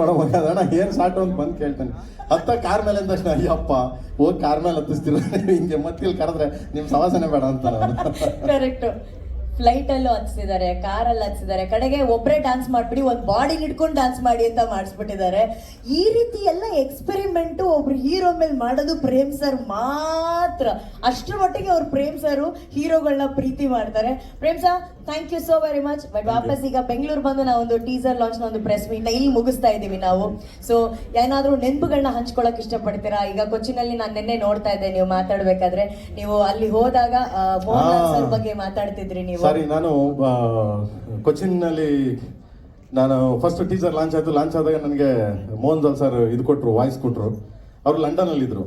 ಮಾಡೋ ಏನ್ ಸಾಟು ಅಂತ ಬಂದು ಕೇಳ್ತಾನೆ. ಹತ್ತ ಕಾರ್ ಮೇಲೆ ಅಂದ ತಕ್ಷಣ, ಅಯ್ಯಪ್ಪ, ಹೋಗಿ ಕಾರ್ ಮೇಲೆ ಹತ್ತಿಸ್ತಿಲ್ಲ ಹಿಂಗೆ ಮತ್ತಿಲ್ಲಿ ಕರೆದ್ರೆ ನಿಮ್ ಸವಾಸನೆ ಬೇಡ ಅಂತ ಕರೆಕ್ಟ್ ಫ್ಲೈಟ್ ಅಲ್ಲೂ ಕಾರ್ ಅಲ್ಲಿ ಹಚ್ಚಿದ್ದಾರೆ ಕಡೆಗೆ ಒಬ್ಬರೇ ಡಾನ್ಸ್ ಮಾಡ್ಬಿಡಿ, ಒಂದ್ ಬಾಡಿ ಹಿಡ್ಕೊಂಡು ಡಾನ್ಸ್ ಮಾಡಿ ಅಂತ ಮಾಡಿಸ್ಬಿಟ್ಟಿದ್ದಾರೆ. ಈ ರೀತಿ ಎಲ್ಲ ಎಕ್ಸ್ಪೆರಿಮೆಂಟ್ ಒಬ್ರು ಹೀರೋ ಮೇಲೆ ಮಾಡೋದು ಪ್ರೇಮ್ ಸರ್ ಮಾತ್ರ. ಅಷ್ಟರ ಮಟ್ಟಿಗೆ ಅವ್ರು ಪ್ರೇಮ್ ಸರ್ ಹೀರೋಗಳನ್ನ ಪ್ರೀತಿ ಮಾಡ್ತಾರೆ. Prem sir thank you so very much but ವಾಪಸ್ ಈಗ ಬೆಂಗಳೂರು ಬಂದು ನಾವು ಒಂದು ಟೀಸರ್ ಲಾಂಚ್ನ ಒಂದು ಪ್ರೆಸ್ ಮೀಟ್ನ ಇಲ್ಲಿ ಮುಗಿಸ್ತಾ ಇದೀವಿ ನಾವು. ಸೊ ಏನಾದ್ರೂ ನೆನಪುಗಳನ್ನ ಹಂಚ್ಕೊಳಕ್ ಇಷ್ಟಪಡ್ತೀರಾ? ಈಗ ಕೊಚ್ಚಿನಲ್ಲಿ ನಾನು ನಿನ್ನೆ ನೋಡ್ತಾ ಇದ್ದೆ ನೀವು ಮಾತಾಡ್ಬೇಕಾದ್ರೆ. ನೀವು ಅಲ್ಲಿ ಹೋದಾಗ ಮೋಹನ್ ಸರ್ ಬಗ್ಗೆ ಮಾತಾಡ್ತಿದ್ರಿ ನೀವು. ಸರಿ ನಾನು ಆ, ಕೊಚ್ಚಿನ್ನಲ್ಲಿ ನಾನು ಫಸ್ಟ್ ಟೀಸರ್ ಲಾಂಚ್ ಆಯ್ತು. ಲಾಂಚ್ ಆದಾಗ ನನಗೆ ಮೋಹನ್ ಜಾಲ್ ಸರ್ ಇದು ಕೊಟ್ಟರು ವಾಯ್ಸ್ ಕೊಟ್ಟರು ಅವರು ಲಂಡನಲ್ಲಿ ಇದ್ರು.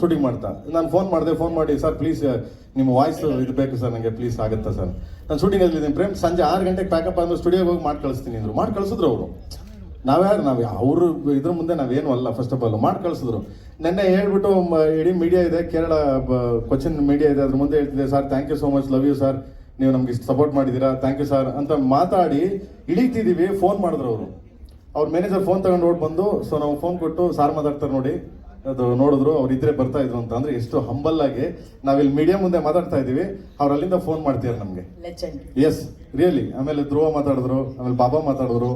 ಶೂಟಿಂಗ್ ಮಾಡ್ತಾ. ನಾನು ಫೋನ್ ಮಾಡಿದೆ ಫೋನ್ ಮಾಡಿ ಸರ್ ಪ್ಲೀಸ್ ನಿಮ್ಮ ವಾಯ್ಸ್ ಇದು ಬೇಕು ಸರ್ ನನಗೆ ಪ್ಲೀಸ್ ಆಗುತ್ತಾ ಸರ್ ನಾನು ಶೂಟಿಂಗಲ್ಲಿ ಇದ್ದೀನಿ. ಪ್ರೇಮ್ ಸಂಜೆ ಆರು ಗಂಟೆಗೆ ಪ್ಯಾಕಪ್ ಆದ್ರೆ ಸ್ಟುಡಿಯೋಗೆ ಹೋಗಿ ಮಾಡಿ ಕಳಿಸ್ತೀನಿ ಅಂದರು. ಮಾಡಿ ಕಳಿಸಿದ್ರು ಅವರು. ನಾವ್ಯಾರು ನಾವು ಅವರು ಇದ್ರ ಮುಂದೆ ನಾವೇನು ಅಲ್ಲ ಫಸ್ಟ್ ಆಫ್ ಆಲ್ ಮಾಡಿ ಕಳಿಸಿದ್ರು. ನೆನ್ನೆ ಹೇಳ್ಬಿಟ್ಟು ಇಡೀ ಮೀಡಿಯಾ ಇದೆ. ಕೇರಳ ಕೊಚ್ಚಿನ್ ಮೀಡಿಯಾ ಇದೆ. ಅದ್ರ ಮುಂದೆ ಹೇಳ್ತಿದೆ sir thank you so much love you sir ನೀವು ನಮ್ಗೆ ಇಷ್ಟು ಸಪೋರ್ಟ್ ಮಾಡಿದ್ದೀರಾ ಥ್ಯಾಂಕ್ ಯು ಸರ್ ಅಂತ ಮಾತಾಡಿ ಇಳಿತಿದ್ದೀವಿ ಫೋನ್ ಮಾಡಿದ್ರು ಅವರು. ಅವ್ರ ಮ್ಯಾನೇಜರ್ ಫೋನ್ ತಗೊಂಡು ನೋಡಿ ಬಂದು ಸೊ ನಾವು ಫೋನ್ ಕೊಟ್ಟು ಸಾರ್ ಮಾತಾಡ್ತಾರೆ ನೋಡಿ ಅದು ನೋಡಿದ್ರು ಅವ್ರು ಇದ್ರೆ ಬರ್ತಾ ಇದ್ರು ಅಂತ. ಅಂದ್ರೆ ಎಷ್ಟು ಹಂಬಲ್ ಆಗಿ ನಾವಿಲ್ಲಿ ಮೀಡಿಯಾ ಮುಂದೆ ಮಾತಾಡ್ತಾ ಇದೀವಿ ಅವ್ರು ಅಲ್ಲಿಂದ ಫೋನ್ ಮಾಡ್ತೀರ ನಮ್ಗೆ? ಎಸ್ ರಿಯಲಿ ಆಮೇಲೆ ಧ್ರುವ ಮಾತಾಡಿದ್ರು ಆಮೇಲೆ ಬಾಬಾ ಮಾತಾಡಿದ್ರು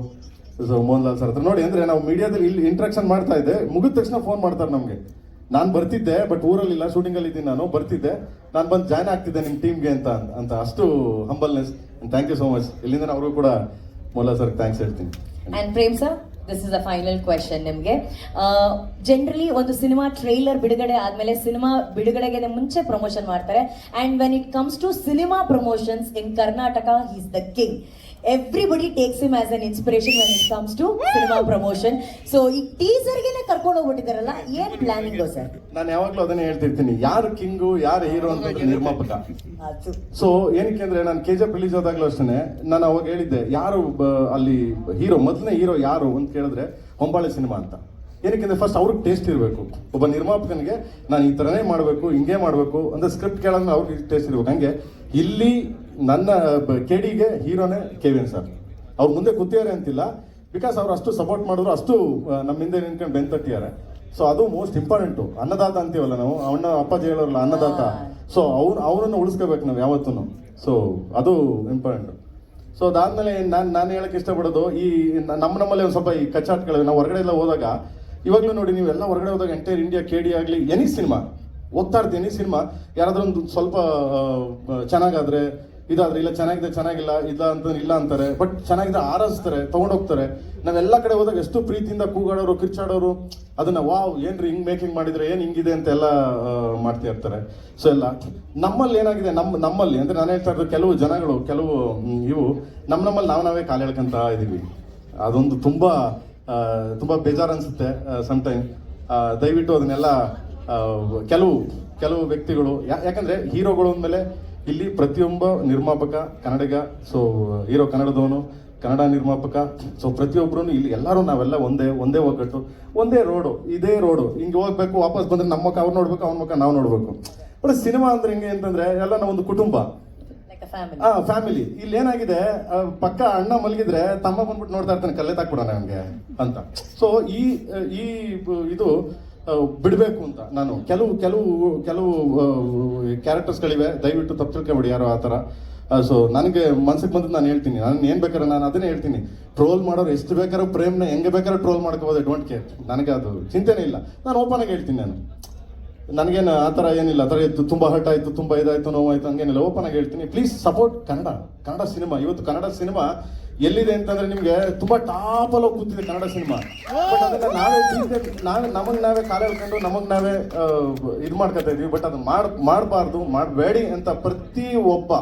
ಸೊ ಮೋಹನ್ ಲಾಲ್ ಸರ್ ಹತ್ರ. ನೋಡಿ ಅಂದ್ರೆ ನಾವು ಮೀಡಿಯಾದಲ್ಲಿ ಇಲ್ಲಿ ಇಂಟ್ರಾಕ್ಷನ್ ಮಾಡ್ತಾ ಇದ್ದೆ ಮುಗಿದ ತಕ್ಷಣ ಫೋನ್ ಮಾಡ್ತಾರೆ ನಮಗೆ. ನಾನು ಬರ್ತಿದ್ದೆ ಬಟ್ ಊರಲ್ಲಿಲ್ಲ ಶೂಟಿಂಗಲ್ಲಿ ಇದ್ದೀನಿ ನಾನು, ಬರ್ತಿದ್ದೆ. ನಾನು ಬಂದು ಜಾಯ್ನ್ ಆಗ್ತಿದ್ದೆ ನಿಮ್ಮ ಟೀಮ್ಗೆ ಅಂತ ಅಂತ ಅಷ್ಟು humbleness thank you so much ಇಲ್ಲಿಂದ ಅವರು ಕೂಡ ಮೊಲ ಸರ್ ಥ್ಯಾಂಕ್ಸ್ ಹೇಳ್ತೀನಿ. And Prem sir this is a final question ನಿಮಗೆ. ಜನರಲಿ ಒಂದು ಸಿನಿಮಾ ಟ್ರೈಲರ್ ಬಿಡುಗಡೆ ಆದ್ಮೇಲೆ ಸಿನಿಮಾ ಬಿಡುಗಡೆಗೆ ಮುಂಚೆ ಪ್ರಮೋಷನ್ ಮಾಡ್ತಾರೆ. And when it comes to cinema promotions in Karnataka is the king everybody takes him as an inspiration when it comes to cinema promotion so ಈ ಟೀಸರ್ಗೆನೆ ಕರ್ಕೊಂಡು ಹೋಗ್ಬಿಟ್ಟಿದಾರಲ್ಲ ಏನ್ ಪ್ಲಾನಿಂಗ್ ಸರ್ ನಾನು ಯಾವಾಗಲೂ ಅದನ್ನೇ ಹೇಳ್ತಿರ್ತೀನಿ. ಯಾರು ಕಿಂಗು ಯಾರು ಹೀರೋ ಅಂತ ನಿರ್ಮಾಪಕ? ಅದು ಸೊ ಏನಕ್ಕೆ ಅಂದ್ರೆ ನಾನು ಕೆ ಜಿ ಎಫ್ ರಿಲೀಸ್ ಆದಾಗಲೂ ಅಷ್ಟೇ ನಾನು ಅವಾಗ ಹೇಳಿದ್ದೆ ಯಾರು ಬ- ಅಲ್ಲಿ ಹೀರೋ ಮೊದಲನೇ ಹೀರೋ ಯಾರು ಅಂತ ಕೇಳಿದ್ರೆ ಹೊಂಬಾಳೆ ಸಿನಿಮಾ ಅಂತ. ಏನಕ್ಕೆ ಫಸ್ಟ್ ಅವ್ರಿಗೆ ಟೇಸ್ಟ್ ಇರಬೇಕು. ಒಬ್ಬ ನಿರ್ಮಾಪಕನಿಗೆ ನಾನು ಈ ಥರನೇ ಮಾಡಬೇಕು ಹಿಂಗೆ ಮಾಡಬೇಕು ಅಂದ್ರೆ ಸ್ಕ್ರಿಪ್ಟ್ ಕೇಳೋದ್ರೆ ಅವ್ರಿಗೆ ಟೇಸ್ಟ್ ಇರಬೇಕು. ಹಂಗೆ ಇಲ್ಲಿ ನನ್ನ ಕೆಡಿಗೆ ಹೀರೋನೇ ಕೆವಿನ್ ಸರ್ ಅವ್ರು ಮುಂದೆ ಕೂತಿದ್ದಾರೆ ಅಂತಿಲ್ಲ. ಬಿಕಾಸ್ ಅವ್ರು ಅಷ್ಟು ಸಪೋರ್ಟ್ ಮಾಡಿದ್ರು ಅಷ್ಟು ನಮ್ಮ ಹಿಂದೆ ನಿಂತ್ಕೊಂಡು ಬೆಂತಟ್ಟಿದ್ದಾರೆ ಸೊ ಅದು ಮೋಸ್ಟ್ ಇಂಪಾರ್ಟೆಂಟು ಅನ್ನದಾತ ಅಂತೀವಲ್ಲ ನಾವು. ಅವನ ಅಪ್ಪಾಜಿ ಹೇಳೋರಲ್ಲ ಅನ್ನದಾತ. ಸೊ ಅವ್ರು ಅವರನ್ನು ಉಳಿಸ್ಕೋಬೇಕು ನಾವು ಯಾವತ್ತೂ ಸೊ ಅದು ಇಂಪಾರ್ಟೆಂಟು ಸೊ ಅದಾದಮೇಲೆ ನಾನು ನಾನು ಹೇಳಕ್ಕೆ ಇಷ್ಟಪಡೋದು ಈ ನಮ್ಮ ನಮ್ಮಲ್ಲಿ ಒಂದು ಸ್ವಲ್ಪ ಈ ಕಚ್ಚಾಟ್ಗಳು ನಾವು ಹೊರಗಡೆ ಎಲ್ಲ ಹೋದಾಗ ಇವಾಗಲೂ ನೋಡಿ ನೀವೆಲ್ಲ ಹೊರಗಡೆ ಹೋದಾಗ ಎಂಟೈರ್ ಇಂಡಿಯಾ ಕೆ ಡಿ ಆಗಲಿ ಎನಿ ಸಿನಿಮಾ ಓದ್ತಾ ಇರ್ತೀನಿ ಎನಿ ಸಿನಿಮಾ ಯಾರಾದ್ರೂ ಒಂದು ಸ್ವಲ್ಪ ಚೆನ್ನಾಗಾದ್ರೆ ಇದಾದ್ರೆ ಇಲ್ಲ ಚೆನ್ನಾಗಿದೆ, ಚೆನ್ನಾಗಿಲ್ಲ, ಇಲ್ಲ ಅಂತ ಇಲ್ಲ ಅಂತಾರೆ. ಬಟ್ ಚೆನ್ನಾಗಿದೆ ಆರಿಸ್ತಾರೆ ತಗೊಂಡೋಗ್ತಾರೆ. ನಾವೆಲ್ಲ ಕಡೆ ಹೋದಾಗ ಎಷ್ಟು ಪ್ರೀತಿಯಿಂದ ಕೂಗಾಡೋರು, ಕಿರ್ಚಾಡೋರು, ಅದನ್ನ ವಾವ್, ಏನ್ರಿ ಹಿಂಗ್ ಮೇಕಿಂಗ್ ಮಾಡಿದ್ರೆ, ಏನ್ ಹಿಂಗಿದೆ ಅಂತ ಎಲ್ಲ ಮಾಡ್ತಾ ಇರ್ತಾರೆ. ಸೊ ಎಲ್ಲ, ನಮ್ಮಲ್ಲಿ ಏನಾಗಿದೆ ನಮ್ಮ ನಮ್ಮಲ್ಲಿ, ಅಂದ್ರೆ ನಾನು ಹೇಳ್ತಾ ಇರೋದು ಕೆಲವು ಜನಗಳು, ಕೆಲವು ಇವು ನಮ್ಮ ನಮ್ಮಲ್ಲಿ ನಾವು ನಾವೇ ಕಾಲು ಹೇಳ್ಕಂತ ಇದೀವಿ. ಅದೊಂದು ತುಂಬಾ ತುಂಬಾ ಬೇಜಾರು ಅನ್ಸುತ್ತೆ ಸಮಟೈಮ್ ದಯವಿಟ್ಟು ಅದನ್ನೆಲ್ಲ ಕೆಲವು ಕೆಲವು ವ್ಯಕ್ತಿಗಳು ಯಾಕಂದ್ರೆ ಹೀರೋಗಳು ಅಂದಮೇಲೆ ಇಲ್ಲಿ ಪ್ರತಿಯೊಬ್ಬ ನಿರ್ಮಾಪಕ ಕನ್ನಡಿಗ ಸೊ ಹೀರೋ ಕನ್ನಡದವನು ಕನ್ನಡ ನಿರ್ಮಾಪಕ ಸೊ ಪ್ರತಿಯೊಬ್ಬರು ಇಲ್ಲಿ ಎಲ್ಲರೂ ನಾವೆಲ್ಲ ಒಂದೇ ಒಂದೇ ಒಗ್ಗಟ್ಟು ಒಂದೇ ರೋಡು ಇದೇ ರೋಡು ಹಿಂಗೆ ಹೋಗ್ಬೇಕು ವಾಪಸ್ ಬಂದ್ರೆ ನಮ್ಮ ಮುಖ ಅವ್ರು ನೋಡ್ಬೇಕು ಅವ್ನ ಮುಖ ನಾವು ನೋಡ್ಬೇಕು. ಬಟ್ ಸಿನಿಮಾ ಅಂದ್ರೆ ಹೆಂಗೆ ಅಂತಂದ್ರೆ ಎಲ್ಲ ಒಂದು ಕುಟುಂಬ. ಹಾ ಫ್ಯಾಮಿಲಿ ಇಲ್ಲಿ ಏನಾಗಿದೆ ಪಕ್ಕ ಅಣ್ಣ ಮಲಗಿದ್ರೆ ತಮ್ಮ ಬಂದ್ಬಿಟ್ಟು ನೋಡ್ತಾ ಇರ್ತಾನೆ ಕಲ್ಲೆ ತಾಕ್ಬಿಡೋಣ ನಮ್ಗೆ ಅಂತ. ಸೊ ಈ ಈ ಇದು ಬಿಡ್ಬೇಕು ಅಂತ ನಾನು. ಕೆಲವು ಕೆಲವು ಕೆಲವು ಕ್ಯಾರೆಕ್ಟರ್ಸ್ಗಳಿವೆ ದಯವಿಟ್ಟು ತಪ್ಪು ತಿಳ್ಕೊಬೇಡಿ ಯಾರು ಆ ಥರ. ಸೊ ನನಗೆ ಮನ್ಸಿಗೆ ಬಂದದ್ದು ನಾನು ಹೇಳ್ತೀನಿ. ನಾನು ಏನು ಬೇಕಾದ್ರೆ ನಾನು ಅದನ್ನೇ ಹೇಳ್ತೀನಿ. ಟ್ರೋಲ್ ಮಾಡೋರು ಎಷ್ಟು ಬೇಕಾದ್ರೂ ಪ್ರೇಮ್ನ ಹೆಂಗೆ ಬೇಕಾದ್ರೂ ಟ್ರೋಲ್ ಮಾಡ್ಕೋಬೋದು. ಡೋಂಟ್ ಕೇರ್ ನನಗೆ ಅದು ಚಿಂತೆನೇ ಇಲ್ಲ. ನಾನು ಓಪನ್ ಆಗಿ ಹೇಳ್ತೀನಿ ನಾನು. ನನಗೇನು ಆ ಥರ ಏನಿಲ್ಲ. ಆ ಥರ ಇತ್ತು, ತುಂಬ ಹರ್ಟ್ ಆಯಿತು, ತುಂಬ ಇದಾಯಿತು, ನೋವಾಯಿತು, ಹಂಗೇನಿಲ್ಲ. ಓಪನ್ ಆಗಿ ಹೇಳ್ತೀನಿ. Please support Kannada. Kannada cinema ಇವತ್ತು ಕನ್ನಡ ಸಿನಿಮಾ ಎಲ್ಲಿದೆ ಅಂತಂದ್ರೆ ನಿಮಗೆ ತುಂಬಾ ಟಾಪ್ ಅಲ್ಲಿ ಕೂತಿದೆ ಕನ್ನಡ ಸಿನಿಮಾ. ಬಟ್ ಅದನ್ನ ನಾವೇ ನಾವೇ, ನಮಗೆ ನಾವೇ ಕಾಲ ಹೇಳ್ಕೊಂಡು ನಮಗೆ ನಾವೇ ಇದು ಮಾಡ್ಕೊತಾ ಇದೀವಿ. ಬಟ್ ಅದನ್ನ ಮಾಡ್, ಮಾಡಬಾರ್ದು, ಮಾಡಬೇಡಿ ಅಂತ ಪ್ರತಿ ಒಬ್ಬ,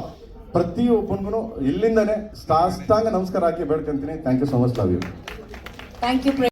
ಪ್ರತಿ ಒಬ್ಬನಿಗೂ ಇಲ್ಲಿಂದನೇ ಸಾಷ್ಟಾಂಗ ನಮಸ್ಕಾರ ಹಾಕಿ ಬೇಡ್ಕೊಂತೀನಿ. Thank you so much love you thank you